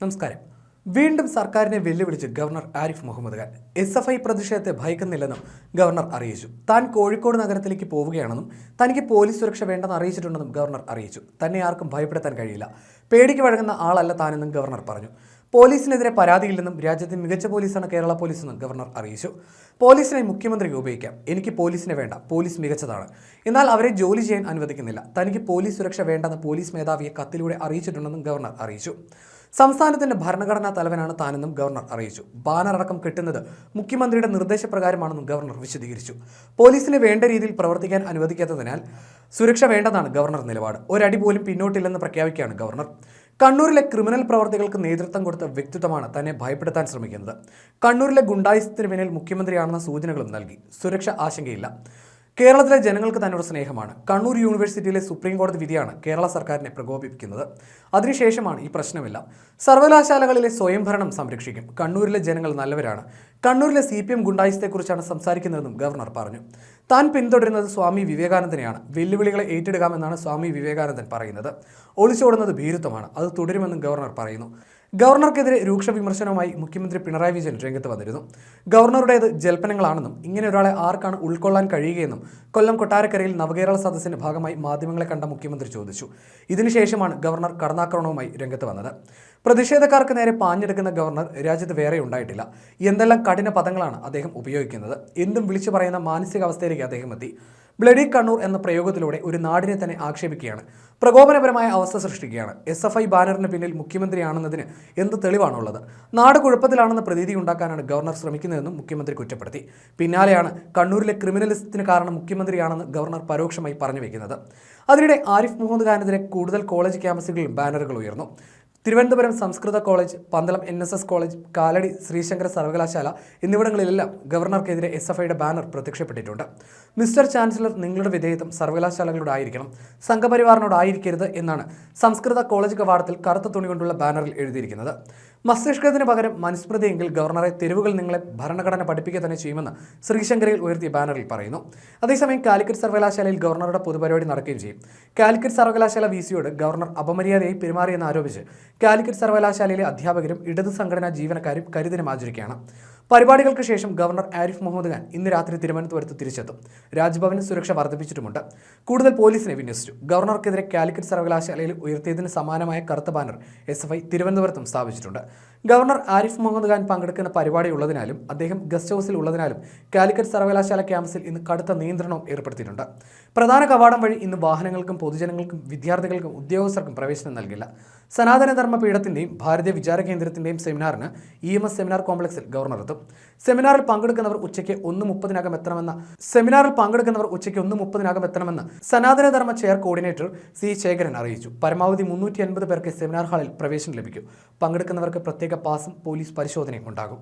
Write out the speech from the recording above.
നമസ്കാരം. വീണ്ടും സർക്കാരിനെ വെല്ലുവിളിച്ച് governor Arif Mohammad Khan. S F I പ്രതിഷേധത്തെ ഭയക്കുന്നില്ലെന്നും ഗവർണർ അറിയിച്ചു. താൻ കോഴിക്കോട് നഗരത്തിലേക്ക് പോവുകയാണെന്നും തനിക്ക് പോലീസ് സുരക്ഷ വേണ്ടെന്ന് അറിയിച്ചിട്ടുണ്ടെന്നും ഗവർണർ അറിയിച്ചു. തന്നെ ആർക്കും ഭയപ്പെടുത്താൻ കഴിയില്ല. പേടിക്ക് വഴങ്ങുന്ന ആളല്ല താനെന്നും ഗവർണർ പറഞ്ഞു. പോലീസിനെതിരെ പരാതിയില്ലെന്നും രാജ്യത്തെ മികച്ച പോലീസാണ് കേരള പോലീസെന്നും ഗവർണർ അറിയിച്ചു. പോലീസിനെ മുഖ്യമന്ത്രിക്ക് ഉപയോഗിക്കാം. എനിക്ക് പോലീസിനെ വേണ്ട. പോലീസ് മികച്ചതാണ്. എന്നാൽ അവരെ ജോലി ചെയ്യാൻ അനുവദിക്കുന്നില്ല. തനിക്ക് പോലീസ് സുരക്ഷ വേണ്ടെന്ന് പോലീസ് മേധാവിയെ കത്തിലൂടെ അറിയിച്ചിട്ടുണ്ടെന്നും ഗവർണർ അറിയിച്ചു. സംസ്ഥാനത്തിന്റെ ഭരണഘടനാ തലവനാണ് താനെന്നും ഗവർണർ അറിയിച്ചു. ബാനർ അടക്കം കെട്ടുന്നത് മുഖ്യമന്ത്രിയുടെ നിർദ്ദേശപ്രകാരമാണെന്നും ഗവർണർ വിശദീകരിച്ചു. പോലീസിനെ വേണ്ട രീതിയിൽ പ്രവർത്തിക്കാൻ അനുവദിക്കാത്തതിനാൽ സുരക്ഷ വേണ്ടെന്നാണ് ഗവർണർ നിലപാട്. ഒരടി പോലും പിന്നോട്ടില്ലെന്ന് പ്രഖ്യാപിക്കുകയാണ് ഗവർണർ. കണ്ണൂരിലെ ക്രിമിനൽ പ്രവർത്തികൾക്ക് നേതൃത്വം കൊടുത്ത വ്യക്തിത്വമാണ് തന്നെ ഭയപ്പെടുത്താൻ ശ്രമിക്കുന്നത്. കണ്ണൂരിലെ ഗുണ്ടായുസത്തിന് പിന്നിൽ മുഖ്യമന്ത്രിയാണെന്ന സൂചനകളും നൽകി. സുരക്ഷ ആശങ്കയില്ല. കേരളത്തിലെ ജനങ്ങൾക്ക് തന്നോട് സ്നേഹമാണ്. കണ്ണൂർ യൂണിവേഴ്സിറ്റിയിലെ സുപ്രീം കോടതി വിധിയാണ് കേരള സർക്കാരിനെ പ്രകോപിപ്പിക്കുന്നത്. അതിനുശേഷമാണ് ഈ പ്രശ്നമില്ല. സർവകലാശാലകളിലെ സ്വയംഭരണം സംരക്ഷിക്കും. കണ്ണൂരിലെ ജനങ്ങൾ നല്ലവരാണ്. കണ്ണൂരിലെ സി പി എം ഗുണ്ടായുസത്തെക്കുറിച്ചാണ് സംസാരിക്കുന്നതെന്നും ഗവർണർ പറഞ്ഞു. താൻ പിന്തുടരുന്നത് സ്വാമി വിവേകാനന്ദനെയാണ്. വെല്ലുവിളികളെ ഏറ്റെടുക്കാമെന്നാണ് സ്വാമി വിവേകാനന്ദൻ പറയുന്നത്. ഒളിച്ചോടുന്നത് ഭീരുത്വമാണ്. അത് തുടരുമെന്നും ഗവർണർ പറയുന്നു. ഗവർണർക്കെതിരെ രൂക്ഷ വിമർശനവുമായി മുഖ്യമന്ത്രി പിണറായി വിജയൻ രംഗത്ത് വന്നിരുന്നു. ഗവർണറുടേത് ജൽപ്പനങ്ങളാണെന്നും ഇങ്ങനെ ഒരാളെ ആർക്കാണ് ഉൾക്കൊള്ളാൻ കഴിയുകയെന്നും കൊല്ലം കൊട്ടാരക്കരയിൽ നവകേരള സദസ്സിന്റെ ഭാഗമായി മാധ്യമങ്ങളെ കണ്ട മുഖ്യമന്ത്രി ചോദിച്ചു. ഇതിനുശേഷമാണ് ഗവർണർ കടന്നാക്രമണവുമായി രംഗത്ത് വന്നത്. പ്രതിഷേധക്കാർക്ക് നേരെ പാഞ്ഞെടുക്കുന്ന ഗവർണർ രാജ്യത്ത് വേറെ ഉണ്ടായിട്ടില്ല. എന്തെല്ലാം കഠിന പദങ്ങളാണ് അദ്ദേഹം ഉപയോഗിക്കുന്നത്? എന്തും വിളിച്ചു പറയുന്ന മാനസികാവസ്ഥയിലേക്ക് അദ്ദേഹം എത്തി. ബ്ലഡി കണ്ണൂർ എന്ന പ്രയോഗത്തിലൂടെ ഒരു നാടിനെ തന്നെ ആക്ഷേപിക്കുകയാണ്. പ്രകോപനപരമായ അവസ്ഥ സൃഷ്ടിക്കുകയാണ്. എസ് എഫ് ഐ ബാനറിന് പിന്നിൽ മുഖ്യമന്ത്രിയാണെന്നതിന് എന്ത് തെളിവാണുള്ളത്? നാട് കുഴപ്പത്തിലാണെന്ന പ്രതീതി ഉണ്ടാക്കാനാണ് ഗവർണർ ശ്രമിക്കുന്നതെന്നും മുഖ്യമന്ത്രി കുറ്റപ്പെടുത്തി. പിന്നാലെയാണ് കണ്ണൂരിലെ ക്രിമിനലിസത്തിന് കാരണം മുഖ്യമന്ത്രിയാണെന്ന് ഗവർണർ പരോക്ഷമായി പറഞ്ഞു വയ്ക്കുന്നത് അതിനിടെ ആരിഫ് മുഹമ്മദ് ഖാനെതിരെ കൂടുതൽ കോളേജ് ക്യാമ്പസുകളിൽ ബാനറുകൾ ഉയർന്നു. തിരുവനന്തപുരം സംസ്കൃത college Pandalam N S S college Kalady Sreesankara സർവകലാശാല എന്നിവിടങ്ങളിലെല്ലാം ഗവർണർക്കെതിരെ എസ് എഫ് ഐയുടെ ബാനർ പ്രത്യക്ഷപ്പെട്ടിട്ടുണ്ട്. മിസ്റ്റർ ചാൻസലർ നിങ്ങളുടെ വിധേയത്വം സർവകലാശാലകളോടായിരിക്കണം സംഘപരിവാറിനോടായിരിക്കരുത് എന്നാണ് സംസ്കൃത കോളേജ് കവാടത്തിൽ കറുത്ത തുണി കൊണ്ടുള്ള ബാനറിൽ എഴുതിയിരിക്കുന്നത്. മസ്തിഷ്കത്തിന് പകരം മനുസ്മൃതിയെങ്കിൽ ഗവർണറെ തെരുവുകൾ നിങ്ങളെ ഭരണഘടന പഠിപ്പിക്കുക തന്നെ ചെയ്യുമെന്ന് ശ്രീശങ്കരയിൽ ഉയർത്തിയ ബാനറിൽ പറയുന്നു. അതേസമയം കാലിക്കറ്റ് സർവകലാശാലയിൽ ഗവർണറുടെ പൊതുപരിപാടി നടക്കുകയും ചെയ്യും. കാലിക്കറ്റ് സർവകലാശാല വി ഗവർണർ അപമര്യാദയായി പെരുമാറിയെന്ന് ആരോപിച്ച് കാലിക്കറ്റ് സർവകലാശാലയിലെ അധ്യാപകരും ഇടതു സംഘടനാ ജീവനക്കാരും കരിദിനം ആചരിക്കുകയാണ്. പരിപാടികൾക്ക് ശേഷം ഗവർണർ ആരിഫ് മുഹമ്മദ് ഖാൻ ഇന്ന് രാത്രി തിരുവനന്തപുരത്ത് തിരിച്ചെത്തും. രാജ്ഭവന് സുരക്ഷ വർദ്ധിപ്പിച്ചിട്ടുമുണ്ട്. കൂടുതൽ പോലീസിനെ വിന്യസിച്ചു. ഗവർണർക്കെതിരെ കാലിക്കറ്റ് സർവകലാശാലയിൽ ഉയർത്തിയതിന് സമാനമായ കറുത്ത ബാനർ എസ് തിരുവനന്തപുരത്തും സ്ഥാപിച്ചിട്ടുണ്ട്. ഗവർണർ ആരിഫ് മുഹമ്മദ് ഖാൻ പങ്കെടുക്കുന്ന പരിപാടി ഉള്ളതിനാലും അദ്ദേഹം ഗസ്റ്റ് ഹൗസിൽ ഉള്ളതിനാലും കാലിക്കറ്റ് സർവകലാശാല ക്യാമ്പസിൽ ഇന്ന് കടുത്ത നിയന്ത്രണവും ഏർപ്പെടുത്തിയിട്ടുണ്ട്. പ്രധാന കവാടം വഴി ഇന്ന് വാഹനങ്ങൾക്കും പൊതുജനങ്ങൾക്കും വിദ്യാർത്ഥികൾക്കും ഉദ്യോഗസ്ഥർക്കും പ്രവേശനം നൽകില്ല. സനാതനധർമ്മ പീഠത്തിന്റെയും ഭാരതീയ വിചാര കേന്ദ്രത്തിന്റെയും സെമിനാറിന് ഇ എം എസ് സെമിനാർ കോംപ്ലക്സിൽ ഗവർണർ എത്തും. സെമിനാറിൽ പങ്കെടുക്കുന്നവർ ഉച്ചയ്ക്ക് ഒന്ന് മുപ്പതിനകം എത്തണമെന്ന സെമിനാറിൽ പങ്കെടുക്കുന്നവർ ഉച്ചയ്ക്ക് ഒന്ന് മുപ്പതിനകം എത്തണമെന്ന് Sanatanadharma chair coordinator C Sekharan അറിയിച്ചു. പരമാവധി മുന്നൂറ്റി പേർക്ക് സെമിനാർ ഹാളിൽ പ്രവേശനം ലഭിക്കും. പങ്കെടുക്കുന്നവർക്ക് പ്രത്യേക പാസും പോലീസ് പരിശോധനയും ഉണ്ടാകും